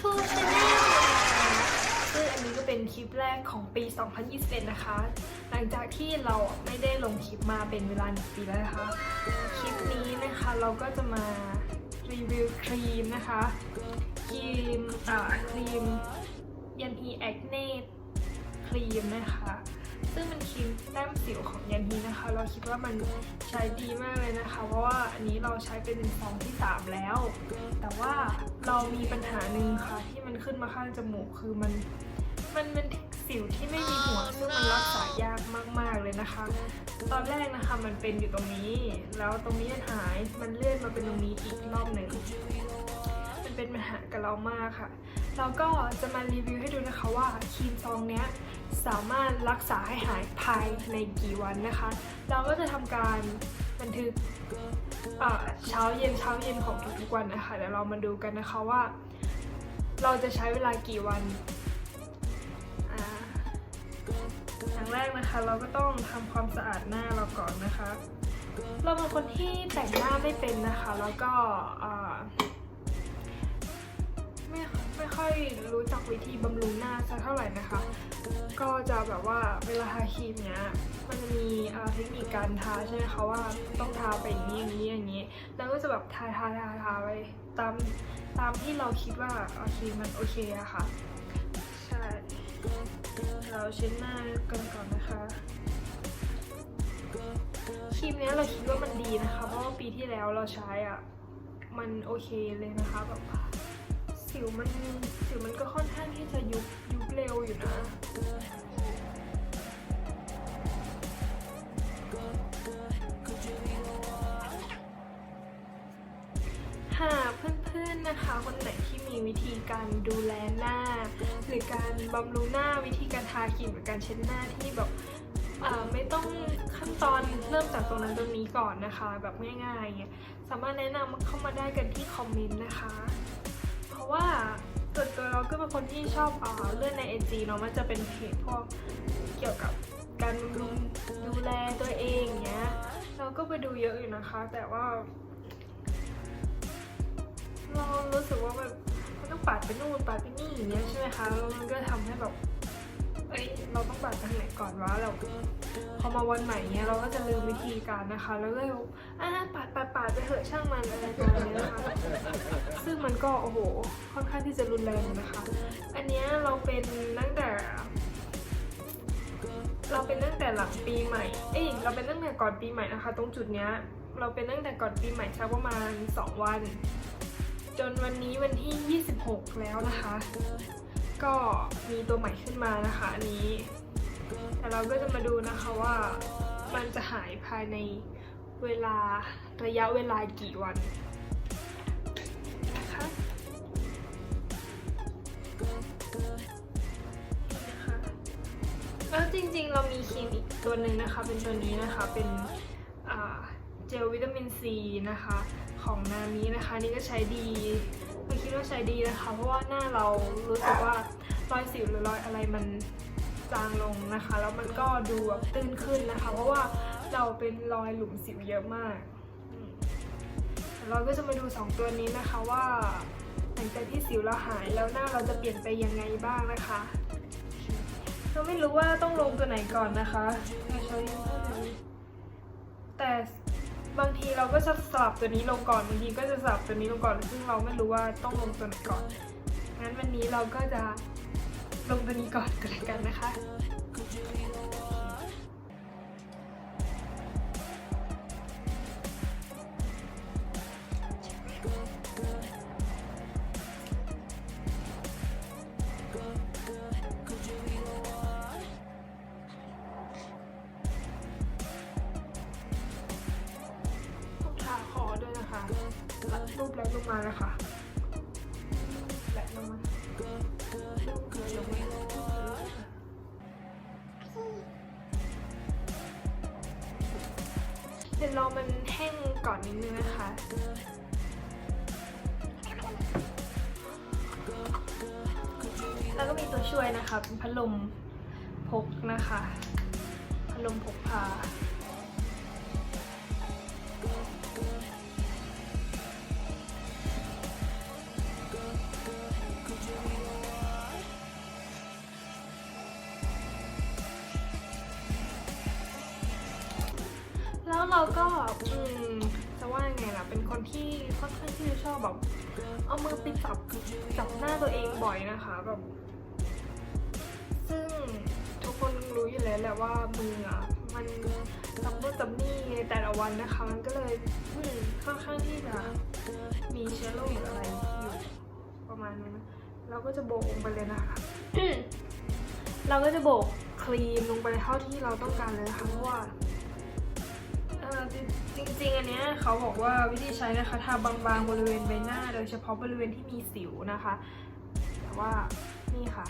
ทูชาซึ่งอันนี้ก็เป็นคลิปแรกของปี 2021 นะคะ หลังจากที่เราไม่ได้ลงคลิปมาเป็นเวลาหนึ่งปีแล้วนะคะ คลิปนี้นะคะเราก็จะมารีวิวครีมนะคะ ครีม อ่า ครีมยันฮีแอคเนต ครีมนะคะ ซึ่งเป็นครีมแต้มสิวของยันฮีนะคะ เราคิดว่ามันใช้ดีมากเลยนะคะ เพราะว่าอันนี้เราใช้เป็นซองที่ 3 แล้ว แต่ว่าเรามีปัญหาหนึ่งค่ะ ที่มันขึ้นมาข้างจมูกคือมันมันเป็นสิวที่ไม่มีหัวซึ่งมันรักษายากมาก ๆ เลยนะคะ ตอนแรกนะคะมันเป็นอยู่ตรงนี้ แล้วตรงนี้หายมันเลื่อนมาเป็นตรงนี้อีกรอบหนึ่งมันเป็นปัญหากับเรามากค่ะ เราก็จะมารีวิวให้ดูนะคะว่าครีมซองเนี้ยสามารถรักษาให้หายภายในกี่วันนะคะ เราก็จะทำการบันทึกเช้าเย็นเช้าเย็นของทุกๆวันนะคะเดี๋ยวเรามาดูกันนะคะว่า เราจะใช้เวลากี่วันอย่างแรกนะคะเราก็ต้องทำความสะอาดหน้าเราก่อนนะคะ เราเป็นคนที่แต่งหน้าไม่เป็นนะคะ แล้วก็ไม่ ค่อยรู้จักวิธีบำรุงหน้าสักเท่าไหร่นะคะ ก็จะแบบว่าเวลาทาครีมเนี้ยมันจะมีเทคนิคการทาใช่ไหมคะว่าต้องทาไปอย่างนี้อย่างนี้อย่างนี้ แล้วก็จะแบบทาทาทาทาไปตามตามที่เราคิดว่าโอเคมันโอเคอะค่ะ ใช่ เราเช็ดหน้ากันก่อนนะคะครีมเนี้ยเราคิดว่ามันดีนะคะ เพราะว่าปีที่แล้วเราใช้อะมันโอเคเลยนะคะแบบ สิวมันสิวมันก็ค่อนข้างที่จะยุบยุบเร็วอยู่นะหากเพื่อนๆนะคะคนไหนที่มีวิธีการดูแลหน้า หรือการบำรุงหน้าวิธีการทาครีมหรือการเช็ดหน้าที่แบบไม่ต้องขั้นตอนเริ่มจากตรงนั้นตรงนี้ก่อนนะคะ แบบง่ายๆเงี้ยสามารถแนะนำเข้ามาได้กันที่คอมเมนต์นะคะ ว่าส่วนตัวเราก็เป็นคนที่ชอบอ่าเลื่อนในไอจีเนาะมันจะเป็นเพจพวกเกี่ยวกับการบำรุงดูแลตัวเองเงี้ยเราก็ไปดูเยอะอยู่นะคะ แต่ว่า เรารู้สึกว่าแบบมันต้องปาดไปนู่นปาดไปนี่อย่างเงี้ยใช่ไหมคะแล้วมันก็ทำให้แบบเอ้ยเราต้องปาดทางไหนก่อนวะเราพอมาวันใหม่เนี้ยเราก็จะลืมวิธีการนะคะ แล้วก็อ่าปาดปาดปาดไปเถอะช่างมันอะไรประมาณเนี้ยนะคะซึ่งมัน ก็โอ้โหค่อนข้างที่จะรุนแรงนะคะ อันนี้เราเป็นตั้งแต่ เราเป็นตั้งแต่หลังปีใหม่ เอ้ยเราเป็นตั้งแต่ก่อนปีใหม่นะคะ ตรงจุดเนี้ยเราเป็นตั้งแต่ก่อนปีใหม่สักประมาณ 2 วัน จนวันนี้วันที่ 26 แล้วนะคะ ก็มีตัวใหม่ขึ้นมานะคะอันนี้ แต่เราก็จะมาดูนะคะว่ามันจะหายภายในเวลาระยะเวลากี่วัน แล้วจริงๆ เรามีครีมอีกตัวหนึ่งนะคะ เป็นตัวนี้นะคะเป็นเจลวิตามินซีนะคะของนามินะคะ นี่ก็ใช้ดีเราคิดว่าใช้ดีนะคะ เพราะว่าหน้าเรารู้สึกว่ารอยสิวหรือรอยอะไรมันจางลงนะคะ แล้วมันก็ดูแบบตื้นขึ้นนะคะ เพราะว่าเราเป็นรอยหลุมสิวเยอะมาก เราก็จะมาดู 2 ตัวนี้นะคะว่าหลังจากที่สิวเราหายแล้วหน้าเราจะเปลี่ยนไปยังไงบ้างนะคะ เราไม่รู้ว่าต้องลงตัวไหนก่อนนะคะ แต่บางทีเราก็จะสลับตัวนี้ลงก่อนบางทีก็จะสลับตัวนี้ลงก่อนซึ่งเราไม่รู้ว่าต้องลงตัวไหนก่อน งั้นวันนี้เราก็จะลงตัวนี้ก่อนกันเลยกันนะคะ แล้วลงมาเลยค่ะแบะลงมารูปเลยลงมาเดี๋ยวรอมันแห้งก่อนนิดนึงนะคะแล้วก็มีตัวช่วยนะคะเป็นพัดลมพกนะคะ พัดลมพกพา เราก็อืมจะว่ายังไงล่ะ เป็นคนที่ค่อนข้างที่จะชอบแบบ เอามือไปจับจับหน้าตัวเองบ่อยนะคะแบบซึ่งทุกคนรู้อยู่แล้วแหละว่ามืออะมันจับนู่นจับนี่ในแต่ละวันนะคะ มันก็เลยอืมค่อนข้างที่จะมีเชื้อโรคหรืออะไรอยู่ประมาณนั้นเราก็จะโบกลงไปเลยนะคะเราก็จะโบกครีมลงไปเท่าที่เราต้องการเลยนะคะเพราะว่าเอ่อ จริงๆ อันเนี้ยเขาบอกว่าวิธีใช้นะคะทาบางๆบริเวณใบหน้า โดยเฉพาะบริเวณที่มีสิวนะคะ แต่ว่านี่ค่ะ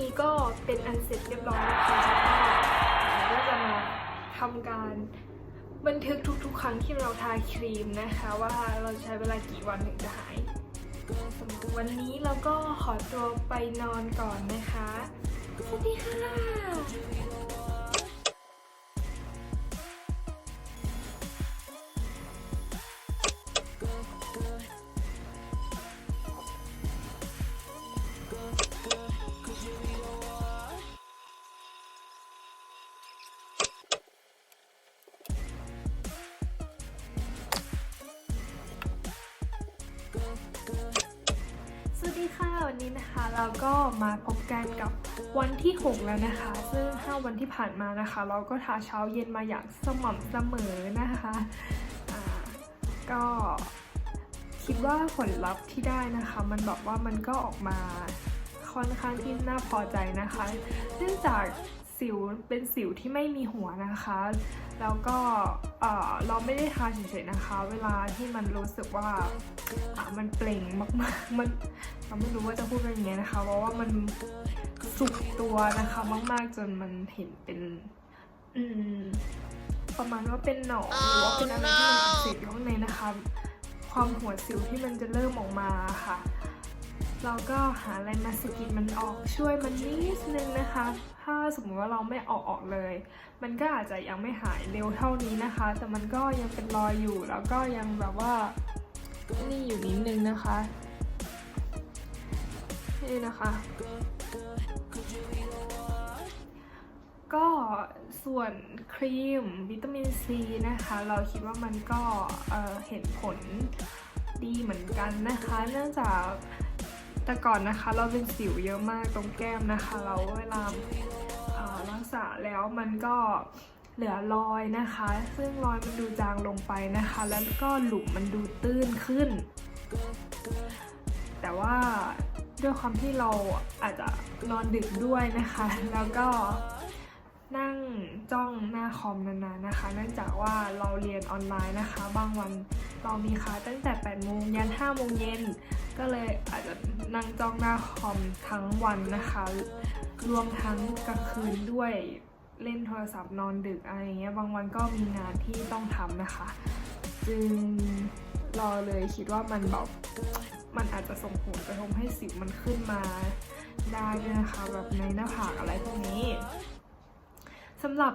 นี้ก็เป็นอันเสร็จเรียบร้อยแล้วค่ะก็เราก็จะมาทำการบันทึกทุกๆ ครั้งที่เราทาครีมนะคะ ว่าเราใช้เวลากี่วันถึงจะหายสำหรับวันนี้เราก็ขอตัวไปนอนก่อนนะคะสวัสดีค่ะ เราก็มาพบกันกับวันที่ 6 แล้วนะคะ ซึ่ง 5 วันที่ผ่านมานะคะ เราก็ทาเช้าเย็นมาอย่างสม่ำเสมอนะคะก็คิดว่าผลลัพธ์ที่ได้นะคะ มันแบบว่ามันก็ออกมาค่อนข้างที่น่าพอใจนะคะ เนื่องจาก สิวเป็นสิวที่ไม่มีหัวนะคะ แล้วก็เออเราไม่ได้ทาเฉยๆนะคะ เวลาที่มันรู้สึกว่าอะมันเปล่งมากๆ มันเราไม่รู้ว่าจะพูดเป็นยังไงนะคะ เพราะว่ามันสุกตัวนะคะมากๆจนมันเห็นเป็นอืมประมาณว่าเป็นหนองหรือว่าเป็นอะไรที่มันอักเสบอยู่ข้างในนะคะ ความหัวสิวที่มันจะเริ่มออกมาค่ะ เราก็หาอะไรมาสกิดมันออกช่วยมันนิดนึงนะคะ ถ้าสมมติว่าเราไม่ออกออกเลย มันก็อาจจะยังไม่หายเร็วเท่านี้นะคะ แต่มันก็ยังเป็นรอยอยู่ แล้วก็ยังแบบว่านี่อยู่นิดนึงนะคะนี่นะคะก็ส่วนครีมวิตามินซีนะคะ เราคิดว่ามันก็เเห็นผลดีเหมือนกันนะคะ เนื่องจาก แต่ก่อนนะคะเราเป็นสิวเยอะมากตรงแก้มนะคะ เราเวลารักษาแล้วมันก็เหลือรอยนะคะ ซึ่งรอยมันดูจางลงไปนะคะ แล้วก็หลุมมันดูตื้นขึ้น แต่ว่าด้วยความที่เราอาจจะนอนดึกด้วยนะคะ แล้วก็นั่งจ้องหน้าคอมนานๆนะคะ เนื่องจากว่าเราเรียนออนไลน์นะคะ บางวันเรามีคลาสตั้งแต่ 8 โมงยัน 5 โมงเย็น ก็เลยอาจจะ นั่งจ้องหน้าคอมทั้งวันนะคะ รวมทั้งกลางคืนด้วยเล่นโทรศัพท์นอนดึกอะไรเงี้ย บางวันก็มีงานที่ต้องทำนะคะ จึงราเลยคิดว่ามันแบบมันอาจจะส่งผลกระทบให้สิวมันขึ้นมาได้ด้วยนะคะแบบในหน้าผากอะไรพวกนี้สำหรับ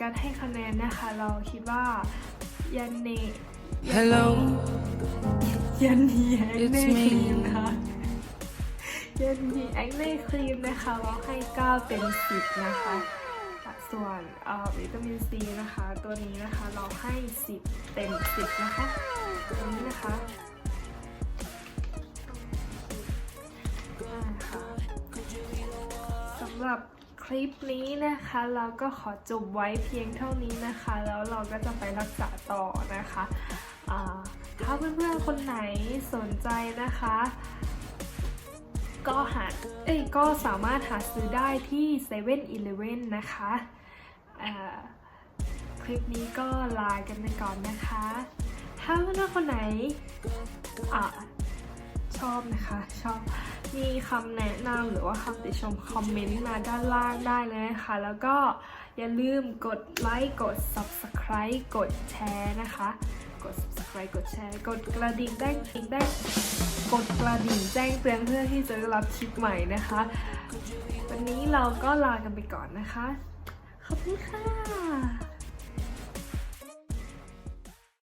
การให้คะแนนนะคะ เราคิดว่ายันเน Hello, ยันนีแอคเน่ It's ค me รีมนะคะยันนีแอคเน่ครีมนะคะเราให้ 9 เต็ม 10 นะคะ ส่วนเอ่อวิตามินซีนะคะ ตัวนี้นะคะเราให้ 10 เต็ม 10 นะคะ ตัวนี้นะคะอ่าค่ะสำหรับคลิปนี้นะคะ เราก็ขอจบไว้เพียงเท่านี้นะคะ แล้วเราก็จะไปรักษาต่อนะคะอ่า ถ้าเพื่อนๆคนไหนสนใจนะคะ ก็หาเอ้ยก็สามารถหาซื้อได้ที่7 e เ e ่ e อนะคะเอ่อคลิปนี้ก็ลากันไปก่อนนะคะ ถ้าเพื่อนๆคนไหนอชอบนะคะชอบมีคำแนะนำหรือว่าคำติชมคอมเมนต์มาด้านล่างได้เลยนะคะ แล้วก็อย่าลืมกดไลค์กด subscribe กดแชร์นะคะ กด subscribe กดแชร์ กดกระดิ่งแจ้งแจ้งกดกระดิ่งแจ้งเตือนเพื่อที่จะได้รับคลิปใหม่นะคะ วันนี้เราก็ลากันไปก่อนนะคะ ขอบคุณค่ะ